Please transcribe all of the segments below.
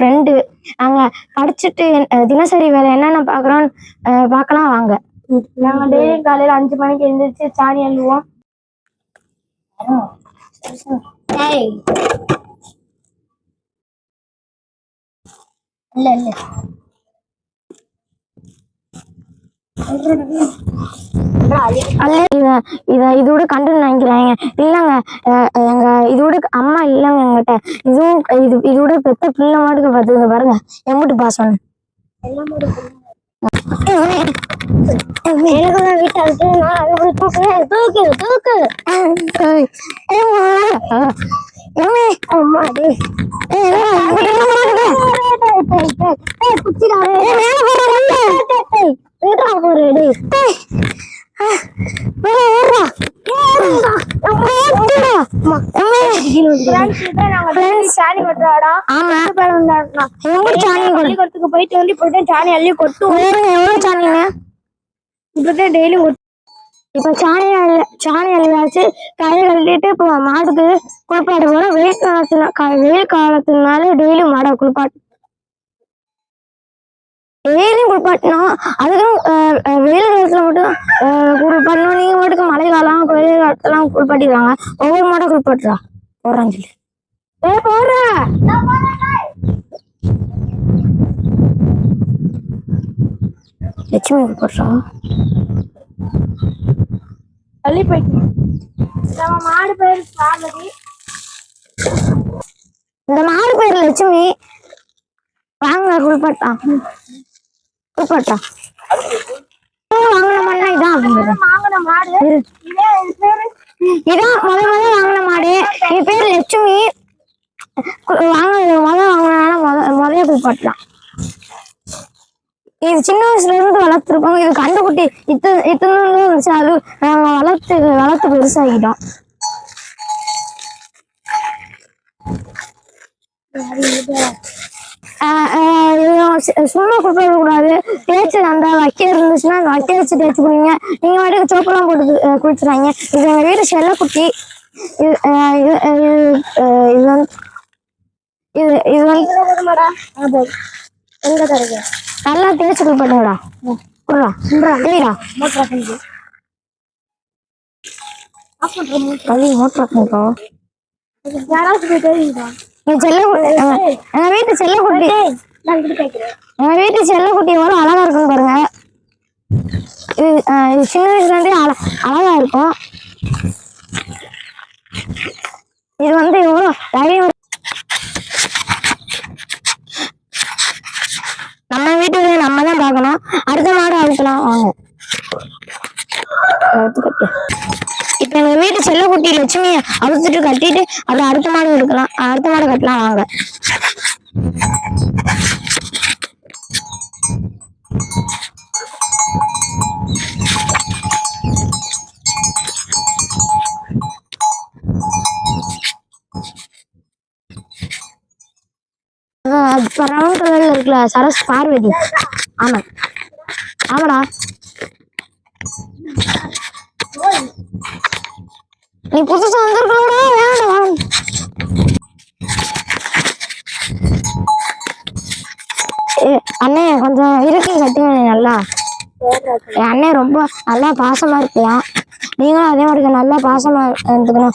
Friend நாங்கள் படிச்சுட்டு தினசரி வேலை என்னென்ன பார்க்குறோம் பார்க்கலாம் வாங்க. நாங்க டெய்லி காலையில அஞ்சு மணிக்கு எழுந்திரிச்சு சாணி அழுவோம் இல்ல இல்ல. இதோட கண்டு நினைக்கிறாங்க இல்லைங்க எங்க இதோட அம்மா இல்லைங்க எங்கிட்ட இதுவும் இது இதோட பெத்த பிள்ளை மாட்டுக்கு பார்த்துங்க பாருங்க எம்பிட்டு பாசம் எனக்கு சாணி கொடு. பள்ளிக்கூடத்துக்கு போயிட்டு வந்து சாணி அள்ளி வேறுங்க எவ்வளவு சாணிங்க இப்படிதான் டெய்லி இப்ப சாணி சாணி அள்ளியாச்சு கையை கழுவிட்டு இப்போ மாடுக்கு குளிப்பாட்ட வெயில் காலத்துல க- வெயில் காலத்துனால டெய்லி மாடை குளிப்பாட்டு அதுக்கும் அஹ், அஹ், வெயில் காலத்துல மட்டும் அஹ், குளிப்பாட்டணும் நீங்க மட்டுக்கு மழை காலம் வெயில் காலத்துலாம் குளிப்பாட்டிடுவாங்க. ஒவ்வொரு மாடை குளிப்பாட்டுறா. போடுறான்னு சொல்லி. ஏ போடுற. லட்சுமி குளிப்பாட்டுறா தள்ளி போயிட்டு நம்ம மாடு பேர் பார்வதி. இந்த மாடு பேர் லட்சுமி. வாங்க குளிப்பாட்டா குளிப்பாட்டா வாங்கின மாடுனா இதான் வாங்கின இதான் முத முத வாங்கின மாடு என் பேர் லட்சுமி கு- முத வாங்கினால முத முதல்ல இது சின்ன வயசுல இருந்து வளர்த்துருக்கோம் இது கண்டுக்குட்டி இத்தனை இத்தனை இருந்துச்சு அது நாங்க வளர்த்து வளர்த்து பெருசாகிட்டோம் சு- சும்மா குப்பை கூடாது. தேய்ச்சி அந்த வைக்க இருந்துச்சுன்னா அந்த வைக்க வச்சு தேய்ச்சி குடிங்க நீங்க வாட்டுக்கு சோப்பெல்லாம் போட்டு குளிச்சுறாங்க இது எங்க வீடு செல்லக்குட்டி. இது இது வந்து இது இது வந்து எங்க தருங்க? நல்லா தேய்ச்சி குளிப்பாட்டுங்கடா. குடுறா பண்றோம் கவி மோட்டர் யாராவது போய் என் வீட்டு செல்லக்குட்டி. நான் எங்க வீட்டு செல்லக்குட்டி வரும் அழகா இருக்கும் பாருங்க. இது இது சின்ன வயசுல இருந்தே அழ அழகா இருக்கும். இது வந்து எவ்வளோ தைரியம் நம்ம வீட்டுக்கு நம்ம தான் பார்க்கணும். அடுத்த மாடு அழுத்தலாம் வாங்க. இப்ப இப்போ எங்க வீட்டு செல்லக்குட்டி லட்சுமி அவுத்துட்டு கட்டிட்டு அப்புறம் அடுத்த மாடு எடுக்கலாம். அடுத்த மாடு கட்டலாம் வாங்க. ரவுண்ட் கலர்ல இருக்குல்ல சரஸ் பார்வதி. ஆமா. ஆமாடா. நீ புதுசா வந்திருக்கலடா வேணாம் ஏ, அண்ணே கொஞ்சம் இறுக்கி நல்லா என் அண்ணன் ரொம்ப நல்லா பாசமா இருப்பியா நீங்களும் அதே மாதிரி நல்லா பாசமா இருந்துக்கணும்.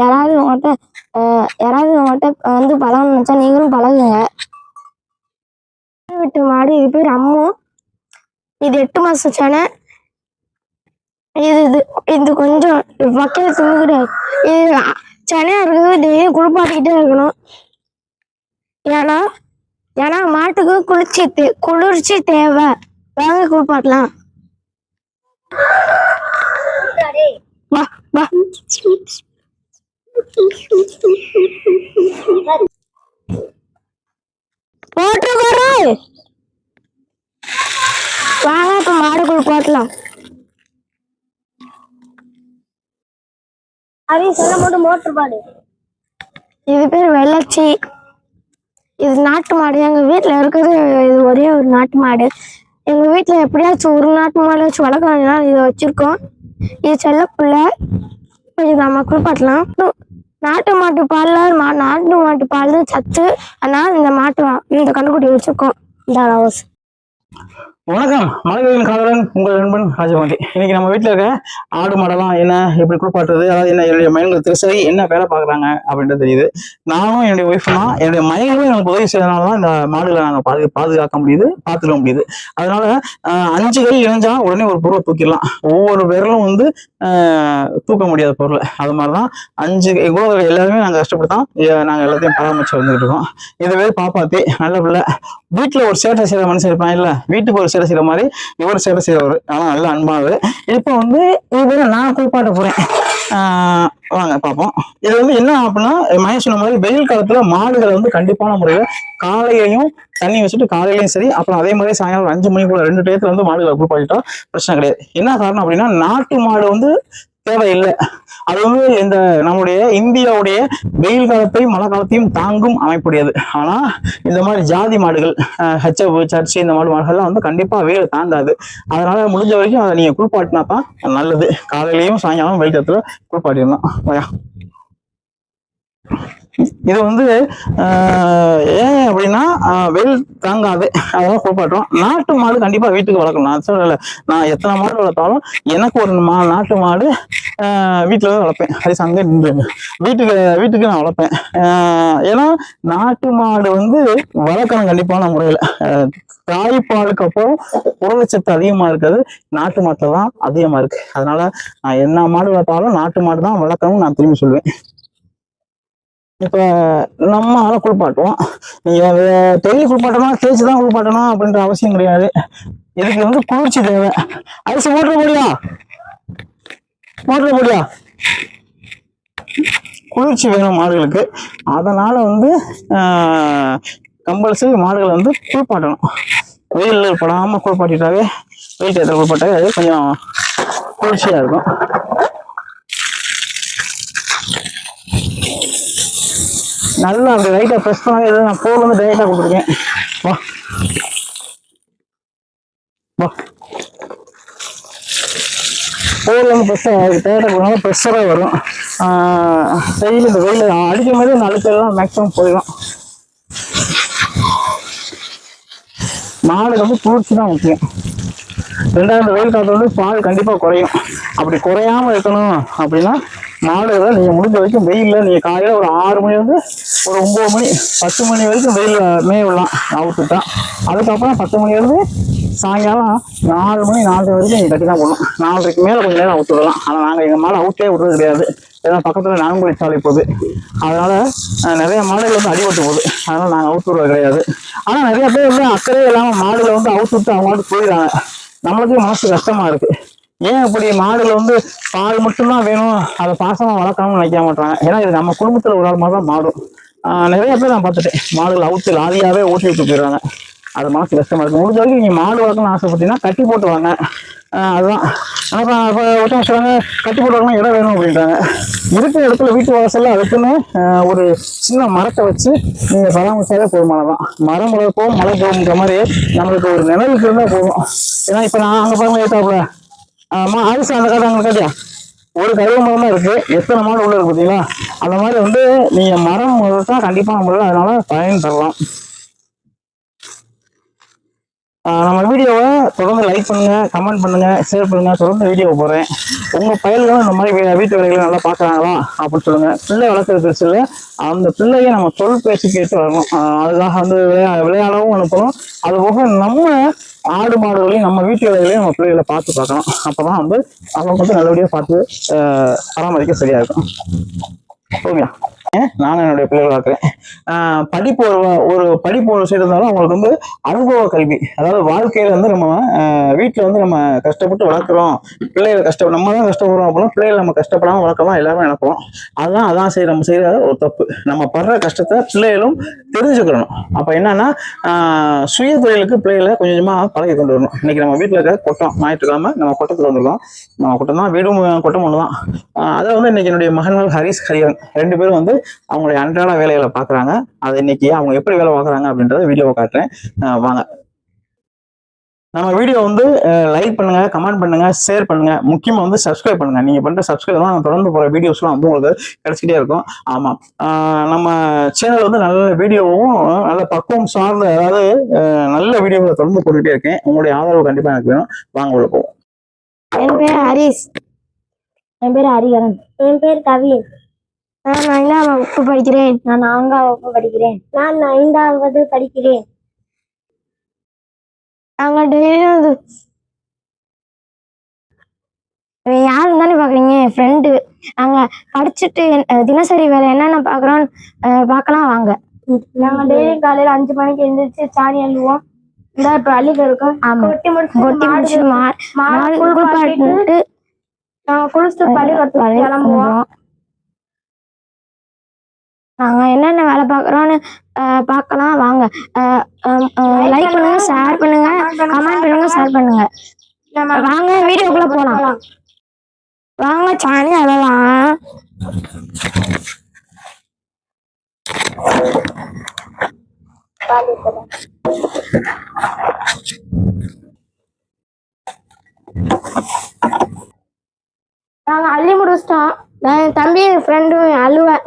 யாராவது உங்கள்கிட்ட ஆஹ் யாராவது உங்கள்கிட்ட வந்து பழகணும்னு நினச்சா நீங்களும் பழகுங்க. விட்டு மாடு இது பேர் அம்மு. இது எட்டு மாசம் சேனை. இது இது இது கொஞ்சம் மக்கள் தின்னுக்கிட்டு இது சென்னையாக இருக்கிறது டெய்லியும் குளிப்பாட்டிக்கிட்டே இருக்கணும். ஏன்னா ஏன்னா மாட்டுக்கு குளிர்ச்சி தே குளிர்ச்சி தேவை. வாங்க குளிப்பாட்டலாம் வா வா. போட்டு போறே வாங்க இப்ப மாடு குளிப்பாட்டலாம் அதையும் சொல்ல மட்டும் மோட்டர் பாடு. இது பேர் வெள்ளச்சி. இது நாட்டு மாடு. எங்க வீட்ல இருக்கிறது இது ஒரே ஒரு நாட்டு மாடு. எங்க வீட்டில் எப்படியாச்சும் ஒரு நாட்டு மாடு வச்சு வளர்க்கறதுனால இதை வச்சிருக்கோம். இது செல்ல கொஞ்சம் நம்ம குளிப்பாட்டலாம் நாட்டு மாட்டு பால்ல மா நாட்டு மாட்டு பால் சத்து. அதனால் இந்த மாட்டு வா- இந்த கண்டுக்குட்டி வச்சிருக்கோம். இந்த அளவு. வணக்கம். மலைகளின் காதலன் உங்கள் நண்பன் ராஜபாண்டி இன்னைக்கு நம்ம வீட்டில் இருக்க ஆடு மாடெல்லாம் என்ன எப்படி குளிப்பாட்டுறது அதாவது என்ன என்னுடைய மயன்கள் திருசரி என்ன வேலை பார்க்குறாங்க அப்படின்றது தெரியுது. நானும் என்னுடைய ஒய்ஃப் தான் என்னுடைய மயங்களும் எனக்கு உதவி செய்யறதுனால தான் இந்த மாடுகளை நாங்கள் பாது பாதுகாக்க முடியுது பார்த்துக்க முடியுது. அதனால ஆஹ், அஞ்சு கை இணைஞ்சா உடனே ஒரு பொருளை தூக்கிடலாம். ஒவ்வொரு விரலும் வந்து ஆஹ், தூக்க முடியாத பொருள். அது மாதிரி தான் அஞ்சு கை எல்லாருமே நாங்கள் கஷ்டப்பட்டு தான் நாங்கள் எல்லாத்தையும் பராமரிச்சு வந்துட்டு இருக்கோம். இதுவே பாப்பாத்தி நல்ல பிள்ளை. வீட்டுல ஒரு சேட்டை செய்கிற மனுஷன் இருப்பான் இல்ல? வீட்டுக்கு ஒரு சேலை செய்யற மாதிரி இவர் சேலை செய்யறவர் ஆனா நல்ல அன்பானது இப்போ வந்து இது நான் குளிப்பாட்ட போறேன். ஆஹ் வாங்க பார்ப்போம். இது வந்து என்ன அப்படின்னா மகேஷ் சொன்ன மாதிரி வெயில் காலத்துல மாடுகளை வந்து கண்டிப்பான முறையில காலையிலையும் தண்ணி வச்சுட்டு காலையிலையும் சரி அப்புறம் அதே மாதிரி சாயங்காலம் அஞ்சு மணிக்குள்ள ரெண்டு டயத்துல வந்து மாடுகளை குளிப்பாட்டிட்டா பிரச்சனை கிடையாது. என்ன காரணம் அப்படின்னா நாட்டு மாடு வந்து தேவையில்லை. அது வந்து இந்த நம்முடைய இந்தியாவுடைய வெயில் காலத்தையும் மழை காலத்தையும் தாங்கும் அமைப்புடையது. ஆனா இந்த மாதிரி ஜாதி மாடுகள் ஹெச்எப் சர்ச் இந்த மாதிரி மாடுகள்லாம் வந்து கண்டிப்பா வெயில் தாங்காது. அதனால முடிஞ்ச வரைக்கும் அதை நீங்க குளிப்பாட்டினா தான் நல்லது. காலையிலயும் சாயங்காலம் வெயில் காலத்துல குளிப்பாட்டிடலாம். வாயா. இது வந்து ஆஹ், ஏன் அப்படின்னா வெயில் தாங்காது. அதெல்லாம் குளிப்பாட்டுறோம் நாட்டு மாடு கண்டிப்பா வீட்டுக்கு வளர்க்கணும். நான் சொல்லலை நான் எத்தனை மாடு வளர்த்தாலும் எனக்கு ஒரு மா நாட்டு மாடு ஆஹ், தான் வளர்ப்பேன். அது அங்கே நின்றுங்க வீட்டுக்கு வீட்டுக்கு நான் வளர்ப்பேன். ஆஹ், ஏன்னா நாட்டு மாடு வந்து வளர்க்கணும் கண்டிப்பான முறையில். தாய்ப்பாலுக்கு அப்புறம் புரதச்சத்து அதிகமா இருக்கிறது நாட்டு மாட்டில் தான் அதிகமா இருக்கு. அதனால நான் என்ன மாடு வளர்த்தாலும் நாட்டு மாடு தான் வளர்க்கணும்னு நான் திரும்பி சொல்லுவேன் இப்போ நம்ம ஆளை குளிப்பாட்டுவோம். நீங்கள் வே- டெய்லி குளிப்பாட்டணும் தேய்ச்சி தான் குளிப்பாட்டணும் அப்படின்ற அவசியம் கிடையாது. இதுக்கு வந்து குளிர்ச்சி தேவை. அரிசி மூட்டை போடியா? மூட்டை போடியா? குளிர்ச்சி வேணும் மாடுகளுக்கு. அதனால வந்து கம்பல்சரி மாடுகளை வந்து குளிப்பாட்டணும். வெயில் படாம குளிப்பாட்டிட்டாவே வெயில் டயத்தில் குளிப்பாட்டாவே அது கொஞ்சம் குளிர்ச்சியா இருக்கும். நல்லா அப்படி லைட்டாக ப்ரெஸ் பண்ணாவே எதுவும் நான் போல வந்து டைரெக்டாக கொடுத்துருக்கேன். வா. வா. போர்ல வந்து ப்ரெஸ் டைரெக்டாக கொடுத்தா ப்ரெஷராக வரும். வெயில் இந்த வெயில் அடிக்கும் போது இந்த அழுக்கெல்லாம் மேக்ஸிமம் போயிடும் மாடு வந்து குளிர்ச்சி தான் முக்கியம். ரெண்டாவது வெயில் காலத்தில் வந்து பால் கண்டிப்பாக குறையும். அப்படி குறையாம இருக்கணும் அப்படின்னா மாடுகளை நீங்க முடிஞ்ச வரைக்கும் வெயில்ல நீங்க காலையில ஒரு ஆறு மணி வந்து ஒரு ஒன்பது மணி பத்து மணி வரைக்கும் வெயில் மேய விடலாம். அவுத்துட்டா அதுக்கப்புறம் பத்து மணி இருந்து சாயங்காலம் நாலு மணி நாலரை வரைக்கும் நீங்கள் கட்டி தான் போடணும். நாலரைக்கு மேலே கொஞ்சம் நேரம் அவுத்து விடலாம். ஆனால் நாங்கள் எங்கள் மாடை அவுத்தே விடுறது கிடையாது. ஏன்னா பக்கத்தில் நான்குடி சாலை போகுது. அதனால் நிறைய மாடுகள் வந்து அடிபட்டு போகுது. அதனால் நாங்கள் அவுத்து விடுறது கிடையாது. ஆனால் நிறைய பேர் வந்து அக்கறையே இல்லாமல் மாடுகளை வந்து அவுத்து விட்டு அவங்க வந்து போயிடுறாங்க. நம்மளுக்கு மனசு கஷ்டமாக இருக்குது ஏன் அப்படி மாடுகள் வந்து பால் மட்டும்தான் வேணும்? அதை பாசமா வளர்க்கணும்னு நினைக்க மாட்டாங்க. ஏன்னா இது நம்ம குடும்பத்துல ஒரு ஆள் மாதிரி தான் மாடும் நிறைய பேர் நான் பார்த்துட்டேன். மாடுகள் அவுத்து லாரியாவே ஓட்டி விட்டு போயிடுறாங்க. அது மனசு கஷ்டமா இருக்கும் முடிஞ்ச வரைக்கும் நீங்க மாடு வளர்க்கணும்னு ஆசைப்பட்டீங்கன்னா கட்டி போட்டு வாங்க. அதுதான். ஆனால் இப்ப ஒருத்தவங்க சொல்கிறாங்க கட்டி போட்டு இடம் வேணும் அப்படின்றாங்க. இருக்கிற இடத்துல வீட்டு வாசல்ல அதுக்குன்னு ஒரு சின்ன மரத்தை வச்சு நீங்கள் பராமரிச்சாலே போதுமானதான் மரம் வளர்ப்போம் மழை போகுங்கிற மாதிரி நம்மளுக்கு ஒரு நிழலுக்கு இருந்தால் போதும். ஏன்னா இப்போ நான் அங்கே பாருங்க ஏற்றாப்புல ஆமா அரிசி அந்த கதை உங்களுக்கு கதையா ஒரு கருவ மரம் தான் இருக்கு. எத்தனை மாடு உள்ள இருக்கு பார்த்தீங்களா? அந்த மாதிரி வந்து நீங்க மரம் வளர்த்தா கண்டிப்பாக நம்மளால அதனால பயன் தரலாம். நம்ம வீடியோவை தொடர்ந்து லைக் பண்ணுங்க கமெண்ட் பண்ணுங்க ஷேர் பண்ணுங்க. தொடர்ந்து வீடியோ போடுறேன் உங்க பயல்களும் இந்த மாதிரி வீட்டு வேலைகளை நல்லா பார்க்குறாங்களா? அப்படின்னு சொல்லுங்க. பிள்ளை வளர்க்குறது பெருசு இல்லை அந்த பிள்ளையை நம்ம சொல் பேசி கேட்டு வரணும். ஆஹ் அதுக்காக வந்து விளையா விளையாடவும் அனுப்பணும். அது போக நம்ம ஆடு மாடுகளையும் நம்ம வீட்டு வேலைகளையும் நம்ம பிள்ளைகளை பார்த்து பார்க்கணும். அப்பதான் வந்து அவங்க வந்து நல்லபடியாக பார்த்து பராமரிக்க சரியா இருக்கும். ஓகே நானும் என்னுடைய பிள்ளைகளை வளர்க்குறேன் படிப்பு ஒரு ஒரு படிப்பு ஒரு சைடு இருந்தாலும் அவங்களுக்கு வந்து அனுபவ கல்வி. அதாவது வாழ்க்கையில வந்து நம்ம வீட்டில் வந்து நம்ம கஷ்டப்பட்டு வளர்க்குறோம். பிள்ளைகளை கஷ்டம் நம்ம தான் கஷ்டப்படுறோம் அப்படின்னா பிள்ளைகளை நம்ம கஷ்டப்படாமல் வளர்க்கலாம் எல்லாரும் நினைப்போம். அதான் அதான் சரி நம்ம செய்கிற ஒரு தப்பு. நம்ம படுற கஷ்டத்தை பிள்ளைகளும் தெரிஞ்சுக்கணும். அப்போ என்னன்னா சுய தொழிலுக்கு பிள்ளைகளை கொஞ்சம் கொஞ்சமாக பழகி கொண்டு வரணும். இன்னைக்கு நம்ம வீட்டில் இருக்க கொட்டம் ஞாயிற்றுக்கிழமை நம்ம கொட்டத்தில் வந்துடலாம் நம்ம கொட்டம் தான் வீடும் கொட்டம் ஒன்று தான் அதை வந்து இன்னைக்கு என்னுடைய மகன்கள் ஹரிஸ் ஹரியன். ரெண்டு பேரும் வந்து அவங்களுடைய அன்றாட வேலைகளை பார்க்குறாங்க. அதை இன்னைக்கு அவங்க எப்படி வேலை பார்க்குறாங்க அப்படின்றத வீடியோவை காட்டுறேன். வாங்க. நம்ம வீடியோ வந்து லைக் பண்ணுங்க கமெண்ட் பண்ணுங்க ஷேர் பண்ணுங்க. முக்கியமா வந்து சப்ஸ்கிரைப் பண்ணுங்க. நீங்க பண்ற சப்ஸ்கிரைப் தான் தொடர்ந்து போற வீடியோஸ்லாம் வந்து உங்களுக்கு கிடைச்சிட்டே இருக்கும். ஆமா. ஆஹ் நம்ம சேனல் வந்து நல்ல வீடியோவும் நல்ல பக்குவம் சார்ந்த அதாவது நல்ல வீடியோவை தொடர்ந்து போட்டுட்டே இருக்கேன். உங்களுடைய ஆதரவு கண்டிப்பா எனக்கு வேணும். வாங்க உள்ள போவோம். என் பேர் ஹரிஷ். என் பேர் ஹரிகரன். என் பேர் கவின். நான் ஐந்தாம் வகுப்பு படிக்கிறேன். நான் நான்காம் வகுப்பு படிக்கிறேன். நான் ஐந்தாவது படிக்கிறேன். நாங்க டெய்லியும் யாருன்னு தானே பாக்குறீங்க? என் ஃப்ரெண்டு நாங்க படிச்சுட்டு தினசரி வேலை என்னென்ன பாக்குறோம் பார்க்கலாம் வாங்க. நாங்க டெய்லி காலையில அஞ்சு மணிக்கு எழுந்திரிச்சு சாணி அள்ளுவோம். இந்த இப்ப அள்ளிட்டு இருக்கோம். ஆமா. கொட்டி முடிச்சு கொட்டி முடிச்சு மாடு மாடு மாடு குளிப்பாட்டிட்டு நாங்க குளிச்சுட்டு பள்ளிக்கூடத்துக்கு கிளம்புவோம். நாங்க என்னென்ன வேலை பார்க்குறோன்னு பார்க்கலாம். வாங்க. லைக் பண்ணுங்க ஷேர் பண்ணுங்க கமெண்ட் பண்ணுங்க ஷேர் பண்ணுங்க வாங்க வீடியோக்குள்ள போலாம். வாங்க சாணி அதெல்லாம் நாங்க அள்ளி முடிச்சிட்டோம். நான் தம்பி என் ஃப்ரெண்டு அழுவேன்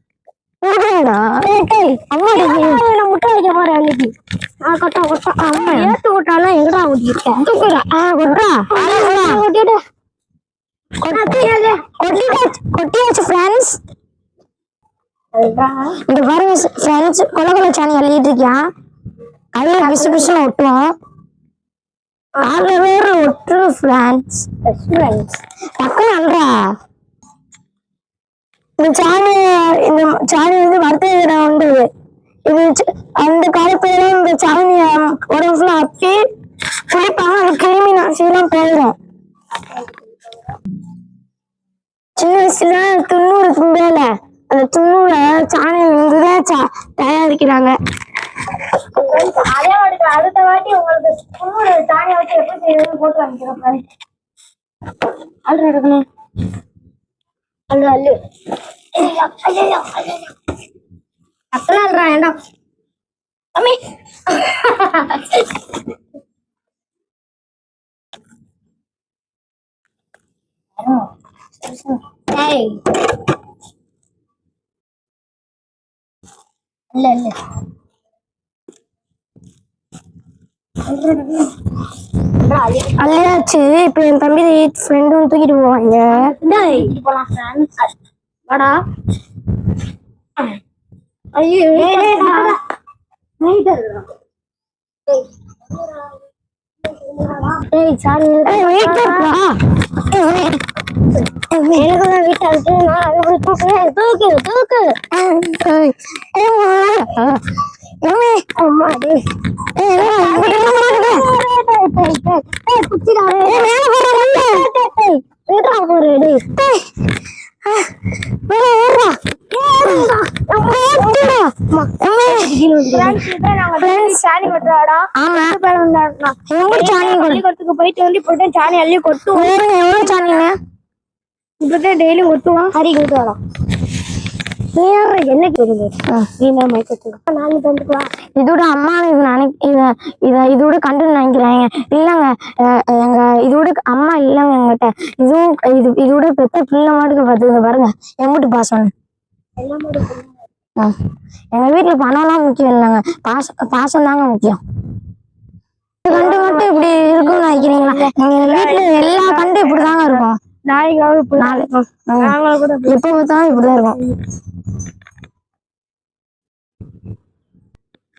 முட்டிடுவாரா முட்டை வைக்க போறேன் அன்னைக்கு. கொட்டா கொட்டா. அம்மா. ஏத்து கொட்டாலாம் எங்கடா ஊட்டிருக்கேன் தூக்குறா. கொட்டா கொட்டிட்டு கொட்டியாச்சு கொட்டியாச்சு ஃப்ரெண்ட்ஸ் இந்த பாருங்க ஃப்ரெண்ட்ஸ் கொல கொல சாணி எழுதிட்டு இருக்கியா? கையில பிசு பிசுன்னு ஒட்டுவோம். அதுல வேற ஒட்டு ஃப்ரெண்ட்ஸ் டக்குன்னு அல்றா இந்த சாணி இந்த சாணி வந்து வறுத்த உண்டு இது அந்த காலத்துல இந்த சாணி உடம்பு ஃபுல்லா அப்பி குளிப்பாங்க அந்த கிருமி நாசிலாம் போயிடும் சின்ன வயசுல துண்ணூறு துண்டல அந்த துண்ணூர சாணி இருந்துதான் சா- தயாரிக்கிறாங்க. அடுத்த வாட்டி உங்களுக்கு புண்ணூறு சாணியை வச்சு எப்படி போட்டு வாங்கிக்கிறோம் பாரு. அல்ற எடுக்கணும் அள்ளு அள்ளு ஐயோ, ஐயோ, ஐயோ. அத்தனை அல்றா அள்ளியாச்சு இப்ப என் தம்பி ஃப்ரெண்டும் தூக்கிட்டு போவாங்க. வாடா. ஐயோ. ஏய் சாரி வெயிட் பண்ணுடா எனக்கு தான் வீட்டை நான் தூக்கு தூக்கு. அம்மா. டேய். சாணி ஆமா பேர் சாணி போயிட்டு வந்து இப்படிதான் சாணி அள்ளி கொட்டுவோம் எவ்வளோ சாணிங்க டெய்லி கொட்டுவோம் ஹரி கொடுத்து வரலாம் என்ன கேக்குது நீ இதோட அம்மா இது நினைக்க இத இத இதோட கண்டு நினைக்கிறாங்க. இல்லைங்க எங்க இதோட அம்மா இல்லைங்க எங்கிட்ட. இதுவும் இது இதோட பெத்த பிள்ளை மாட்டுக்கு பார்த்துங்க பாருங்க. எம்பிட்டு பாசம். எங்க வீட்டுல பணம்லாம் முக்கியம் இல்லைங்க. பாசம் பாசம் தாங்க முக்கியம். கண்டு மட்டும் இப்படி இருக்கும்னு நினைக்கிறீங்களா? எங்க வீட்டுல எல்லா கண்டும் இப்படிதாங்க இருக்கும். நாளைக்காவது இப்படி நாளை நாங்களும் கூட எப்ப பார்த்தாலும் இப்படிதான் இருக்கும்.